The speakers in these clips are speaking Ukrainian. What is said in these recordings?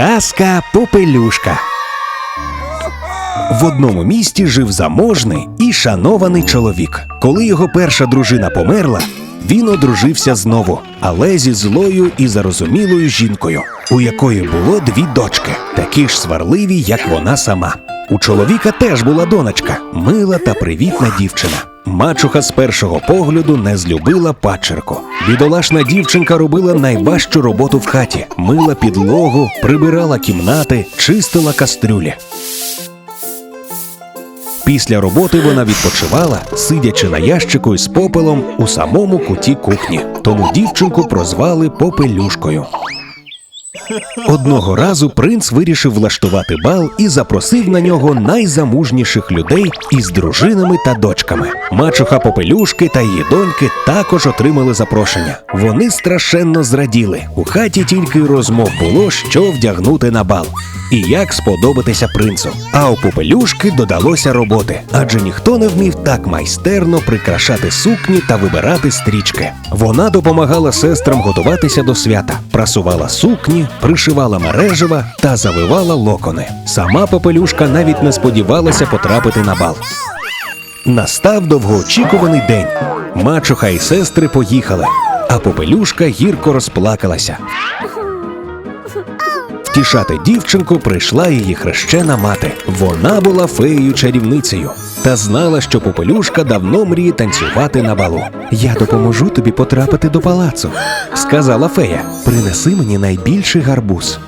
Казка Попелюшка. В одному місті жив заможний і шанований чоловік. Коли його перша дружина померла, він одружився знову, але зі злою і зарозумілою жінкою, у якої було дві дочки, такі ж сварливі, як вона сама. У чоловіка теж була донечка, мила та привітна дівчина. Мачуха з першого погляду не злюбила пачерку. Бідолашна дівчинка робила найважчу роботу в хаті: мила підлогу, прибирала кімнати, чистила кастрюлі. Після роботи вона відпочивала, сидячи на ящику із попелом у самому куті кухні. Тому дівчинку прозвали Попелюшкою. Одного разу принц вирішив влаштувати бал і запросив на нього найзамужніших людей із дружинами та дочками. Мачуха Попелюшки та її доньки також отримали запрошення. Вони страшенно зраділи. У хаті тільки розмов було, що вдягнути на бал. І як сподобатися принцу. А у Попелюшки додалося роботи, адже ніхто не вмів так майстерно прикрашати сукні та вибирати стрічки. Вона допомагала сестрам готуватися до свята, прасувала сукні, пришивала мережева та завивала локони. Сама Попелюшка навіть не сподівалася потрапити на бал. Настав довгоочікуваний день. Мачуха і сестри поїхали, а Попелюшка гірко розплакалася. Втішати дівчинку прийшла її хрещена мати. Вона була феєю чарівницею та знала, що Попелюшка давно мріє танцювати на балу. Я допоможу тобі потрапити до палацу, сказала фея. Принеси мені найбільший гарбуз.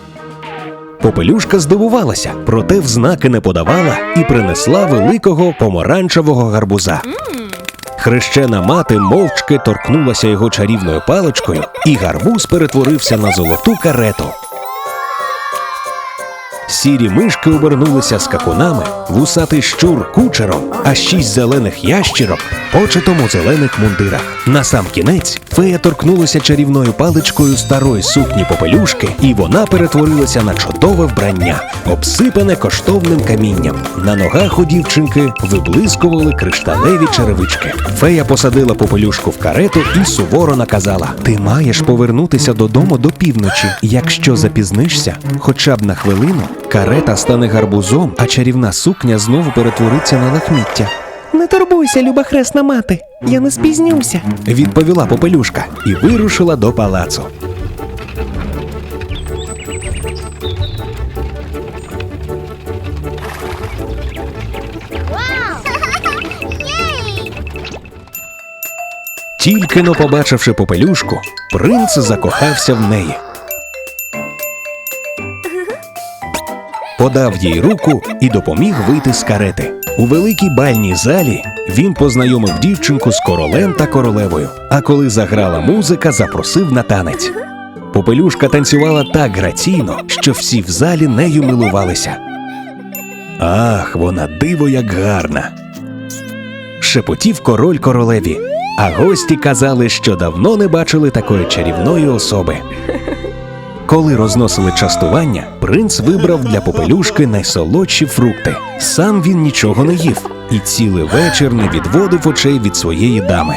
Попелюшка здивувалася, проте в знаки не подавала і принесла великого помаранчевого гарбуза. Хрещена мати мовчки торкнулася його чарівною паличкою, і гарбуз перетворився на золоту карету. Сірі мишки обернулися скакунами, вусатий щур кучером, а шість зелених ящірок почетом у зелених мундирах. На сам кінець фея торкнулася чарівною паличкою старої сукні попелюшки, і вона перетворилася на чудове вбрання, обсипане коштовним камінням. На ногах у дівчинки виблискували кришталеві черевички. Фея посадила попелюшку в карету і суворо наказала: Ти маєш повернутися додому до півночі. Якщо запізнишся, хоча б на хвилину, карета стане гарбузом, а чарівна сукня знову перетвориться на лахміття. Не турбуйся, люба хресна мати, я не спізнюся. Відповіла попелюшка і вирушила до палацу. Тільки но побачивши попелюшку, принц закохався в неї. Подав їй руку і допоміг вийти з карети. У великій бальній залі він познайомив дівчинку з королем та королевою. А коли заграла музика, запросив на танець. Попелюшка танцювала так граційно, що всі в залі нею милувалися. Ах, вона диво як гарна шепотів король королеві, а гості казали, що давно не бачили такої чарівної особи. Коли розносили частування, принц вибрав для попелюшки найсолодші фрукти. Сам він нічого не їв і цілий вечір не відводив очей від своєї дами.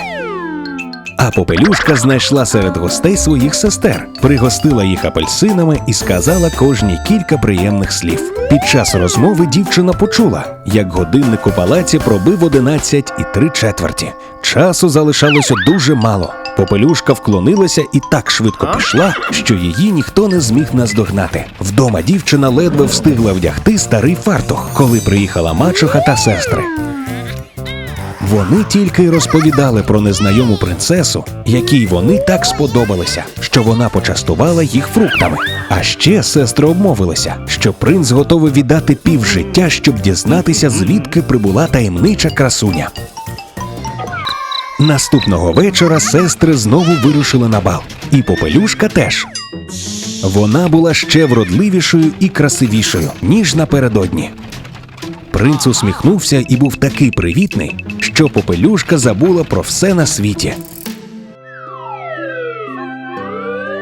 А попелюшка знайшла серед гостей своїх сестер, пригостила їх апельсинами і сказала кожній кілька приємних слів. Під час розмови дівчина почула, як годинник у палаці пробив одинадцять і три четверті. Часу залишалося дуже мало. Попелюшка вклонилася і так швидко пішла, що її ніхто не зміг наздогнати. Вдома дівчина ледве встигла вдягти старий фартух, коли приїхала мачуха та сестри. Вони тільки й розповідали про незнайому принцесу, якій вони так сподобалися, що вона почастувала їх фруктами. А ще сестри обмовилися, що принц готовий віддати пів життя, щоб дізнатися, звідки прибула таємнича красуня. Наступного вечора сестри знову вирушили на бал, і попелюшка теж. Вона була ще вродливішою і красивішою, ніж напередодні. Принц усміхнувся і був такий привітний, що попелюшка забула про все на світі.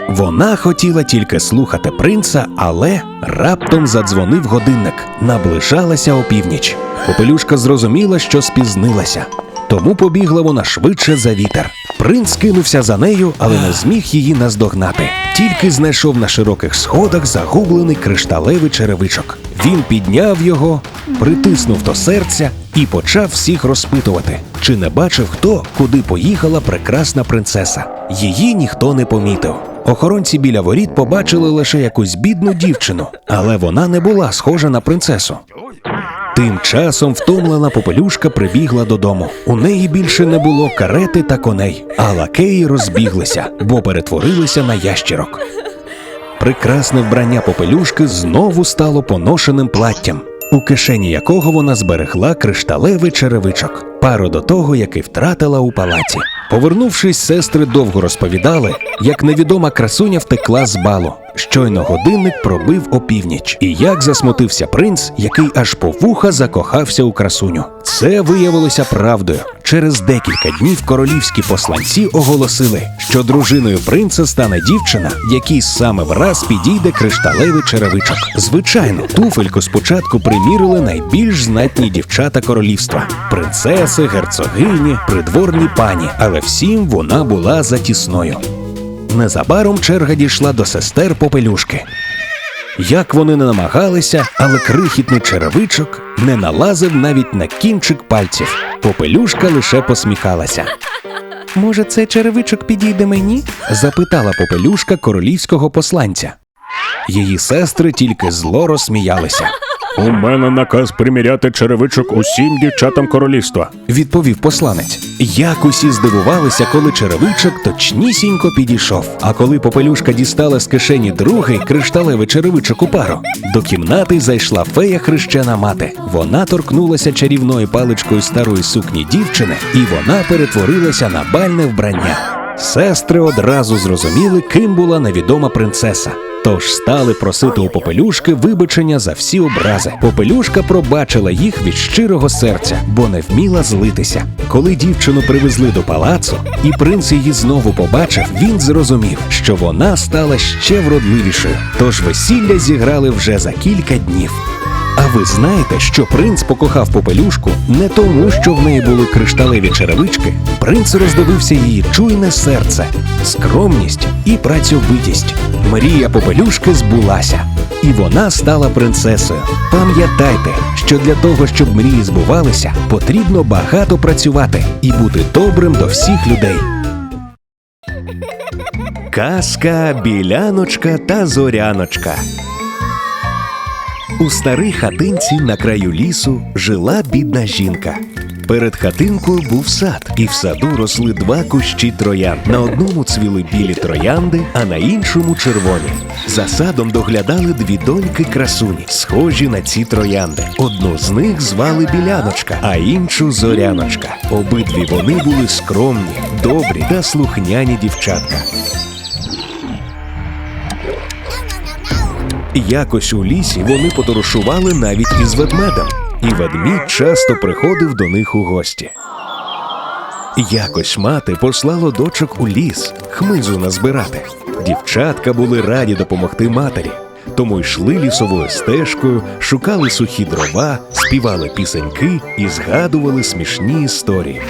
Вона хотіла тільки слухати принца, але раптом задзвонив годинник. Наближалася опівніч. Попелюшка зрозуміла, що спізнилася. Тому побігла вона швидше за вітер. Принц кинувся за нею, але не зміг її наздогнати. Тільки знайшов на широких сходах загублений кришталевий черевичок. Він підняв його, притиснув до серця і почав всіх розпитувати, чи не бачив хто, куди поїхала прекрасна принцеса. Її ніхто не помітив. Охоронці біля воріт побачили лише якусь бідну дівчину, але вона не була схожа на принцесу. Тим часом втомлена попелюшка прибігла додому. У неї більше не було карети та коней, а лакеї розбіглися, бо перетворилися на ящірок. Прекрасне вбрання попелюшки знову стало поношеним платтям, у кишені якого вона зберегла кришталевий черевичок, пару до того, який втратила у палаці. Повернувшись, сестри довго розповідали, як невідома красуня втекла з балу. Щойно годинник пробив опівніч, і як засмутився принц, який аж по вуха закохався у красуню. Це виявилося правдою. Через декілька днів королівські посланці оголосили, що дружиною принца стане дівчина, якій саме враз підійде кришталевий черевичок. Звичайно, туфельку спочатку примірили найбільш знатні дівчата королівства: принцеси, герцогині, придворні пані, але всім вона була затісною. Незабаром черга дійшла до сестер попелюшки. Як вони не намагалися, але крихітний черевичок не налазив навіть на кінчик пальців. Попелюшка лише посміхалася. Може, цей черевичок підійде мені? Запитала попелюшка королівського посланця. Її сестри тільки зло розсміялися. У мене наказ приміряти черевичок усім дівчатам королівства. Відповів посланець. Як усі здивувалися, коли черевичок точнісінько підійшов. А коли попелюшка дістала з кишені другий кришталевий черевичок у пару, до кімнати зайшла фея хрещена мати. Вона торкнулася чарівною паличкою старої сукні дівчини, і вона перетворилася на бальне вбрання. Сестри одразу зрозуміли, ким була невідома принцеса. Тож стали просити у попелюшки вибачення за всі образи. Попелюшка пробачила їх від щирого серця, бо не вміла злитися. Коли дівчину привезли до палацу, і принц її знову побачив, він зрозумів, що вона стала ще вродливішою. Тож весілля зіграли вже за кілька днів. А ви знаєте, що принц покохав попелюшку не тому, що в неї були кришталеві черевички. Принц роздивився її чуйне серце, скромність і працьовитість. Мрія попелюшки збулася, і вона стала принцесою. Пам'ятайте, що для того, щоб мрії збувалися, потрібно багато працювати і бути добрим до всіх людей. Казка Біляночка та Зоряночка. У старій хатинці на краю лісу жила бідна жінка. Перед хатинкою був сад, і в саду росли два кущі троян. На одному цвіли білі троянди, а на іншому червоні. За садом доглядали дві доньки красуні, схожі на ці троянди. Одну з них звали Біляночка, а іншу Зоряночка. Обидві вони були скромні, добрі та слухняні дівчатка. Якось у лісі вони подорожували навіть із ведмедем, і ведмідь часто приходив до них у гості. Якось мати послала дочок у ліс хмизу назбирати. Дівчатка були раді допомогти матері, тому йшли лісовою стежкою, шукали сухі дрова, співали пісеньки і згадували смішні історії.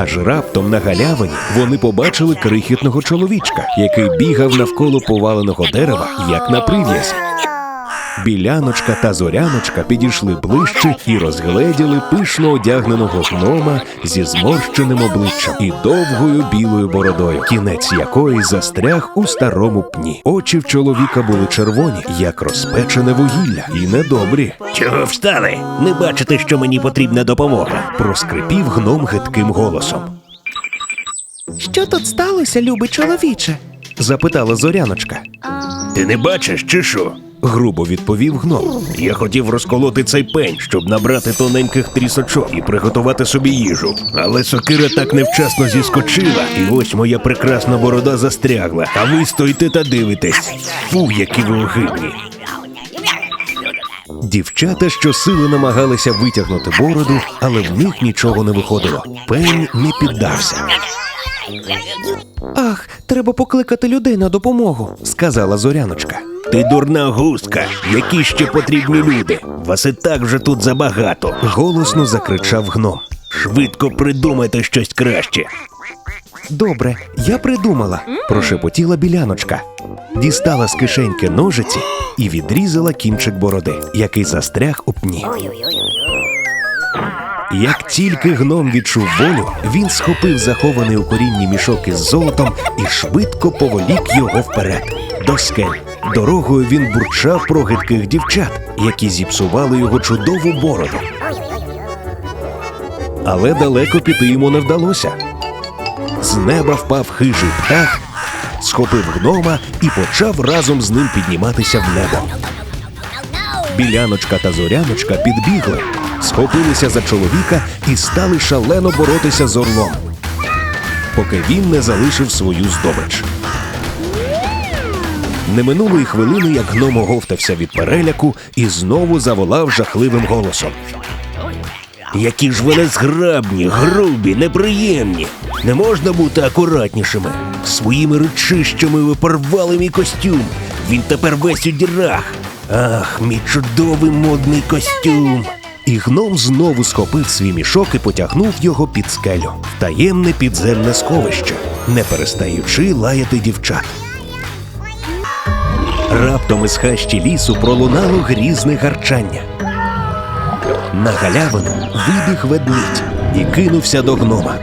Аж раптом на галявині вони побачили крихітного чоловічка, який бігав навколо поваленого дерева, як на прив'язі. Біляночка та зоряночка підійшли ближче і розгледіли пишно одягненого гнома зі зморщеним обличчям і довгою білою бородою, кінець якої застряг у старому пні. Очі в чоловіка були червоні, як розпечене вугілля, і недобрі. Чого встали? Не бачите, що мені потрібна допомога. Проскрипів гном гидким голосом. Що тут сталося, любий чоловіче? Запитала зоряночка. Ти не бачиш, чи що? Грубо відповів гном. Я хотів розколоти цей пень, щоб набрати тоненьких трісочок і приготувати собі їжу. Але сокира так невчасно зіскочила, і ось моя прекрасна борода застрягла. А ви стоїте та дивитесь. Фу, які ви огидні. Дівчата щосили намагалися витягнути бороду, але в них нічого не виходило. Пень не піддався, Ах, треба покликати людей на допомогу. сказала зоряночка. Ти дурна гуска. Які ще потрібні люди? Вас і так вже тут забагато. Голосно закричав гном. Швидко придумайте щось краще. Добре, я придумала, прошепотіла біляночка. Дістала з кишеньки ножиці і відрізала кінчик бороди, який застряг у пні. Як тільки гном відчув волю, він схопив захований у корінні мішок із золотом і швидко поволік його вперед до скель. Дорогою він бурчав про гидких дівчат, які зіпсували його чудову бороду. Але далеко піти йому не вдалося. З неба впав хижий птах, схопив гнома і почав разом з ним підніматися в небо. Біляночка та зоряночка підбігли, схопилися за чоловіка і стали шалено боротися з орлом, поки він не залишив свою здобич. Не минуло й хвилини, як гном оговтався від переляку і знову заволав жахливим голосом. Які ж вони зграбні, грубі, неприємні. Не можна бути акуратнішими. Своїми речищами ви порвали мій костюм. Він тепер весь у дірах. Ах, мій чудовий модний костюм. І гном знову схопив свій мішок і потягнув його під скелю таємне підземне сховище, не перестаючи лаяти дівчат. Раптом із хащі лісу пролунало грізне гарчання. На галявину вибіг ведмідь і кинувся до гнома.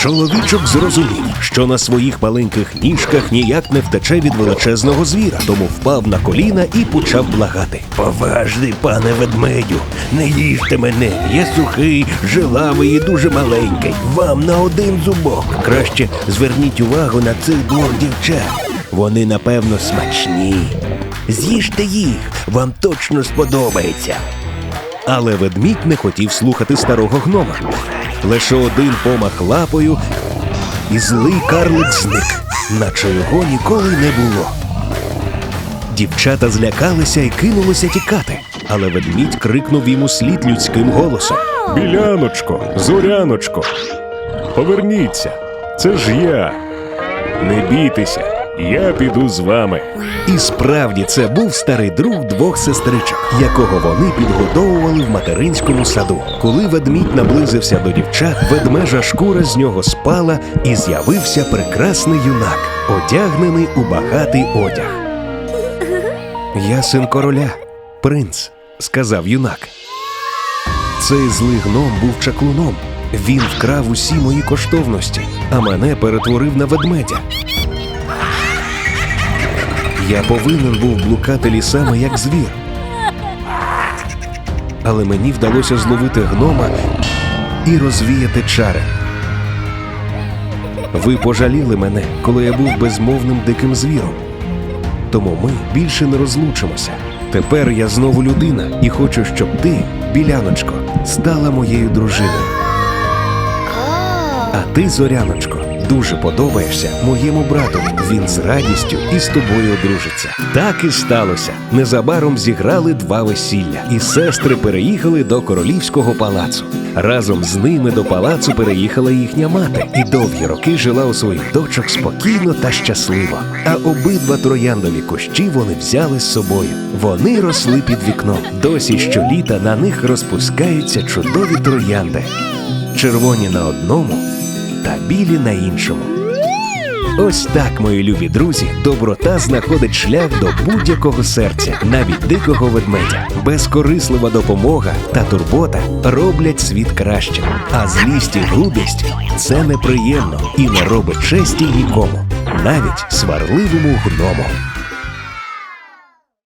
Чоловічок зрозумів, що на своїх маленьких ніжках ніяк не втече від величезного звіра, тому впав на коліна і почав благати. Поважний, пане ведмедю, не їжте мене. Я сухий, жилавий і дуже маленький. Вам на один зубок. Краще зверніть увагу на цих двох дівчат. Вони, напевно, смачні. З'їжте їх, вам точно сподобається. Але ведмідь не хотів слухати старого гнома. Лише один помах лапою, і злий карлик зник, наче його ніколи не було. Дівчата злякалися і кинулися тікати, але ведмідь крикнув йому слід людським голосом. Біляночко, зоряночко, поверніться, це ж я. Не бійтеся, я піду з вами. І справді це був старий друг двох сестричок, якого вони підгодовували в материнському саду. Коли ведмідь наблизився до дівчат, ведмежа шкура з нього спала і з'явився прекрасний юнак, одягнений у багатий одяг. Я син короля, принц, сказав юнак. Цей злий гном був чаклуном. Він вкрав усі мої коштовності, а мене перетворив на ведмедя. Я повинен був блукати лісами як звір. Але мені вдалося зловити гнома і розвіяти чари. Ви пожаліли мене, коли я був безмовним диким звіром. Тому ми більше не розлучимося. Тепер я знову людина і хочу, щоб ти, біляночко, стала моєю дружиною. А ти, зоряночко, дуже подобаєшся моєму брату. Він з радістю із тобою одружиться. Так і сталося. Незабаром зіграли два весілля, і сестри переїхали до королівського палацу. Разом з ними до палацу переїхала їхня мати, і довгі роки жила у своїх дочок спокійно та щасливо. А обидва трояндові кущі вони взяли з собою. Вони росли під вікном. Досі щоліта на них розпускаються чудові троянди червоні на одному та білі на іншому. Ось так, мої любі друзі, доброта знаходить шлях до будь-якого серця, навіть дикого ведмедя. Безкорислива допомога та турбота роблять світ кращим. А злість і грубість це неприємно і не робить честі нікому, навіть сварливому гному.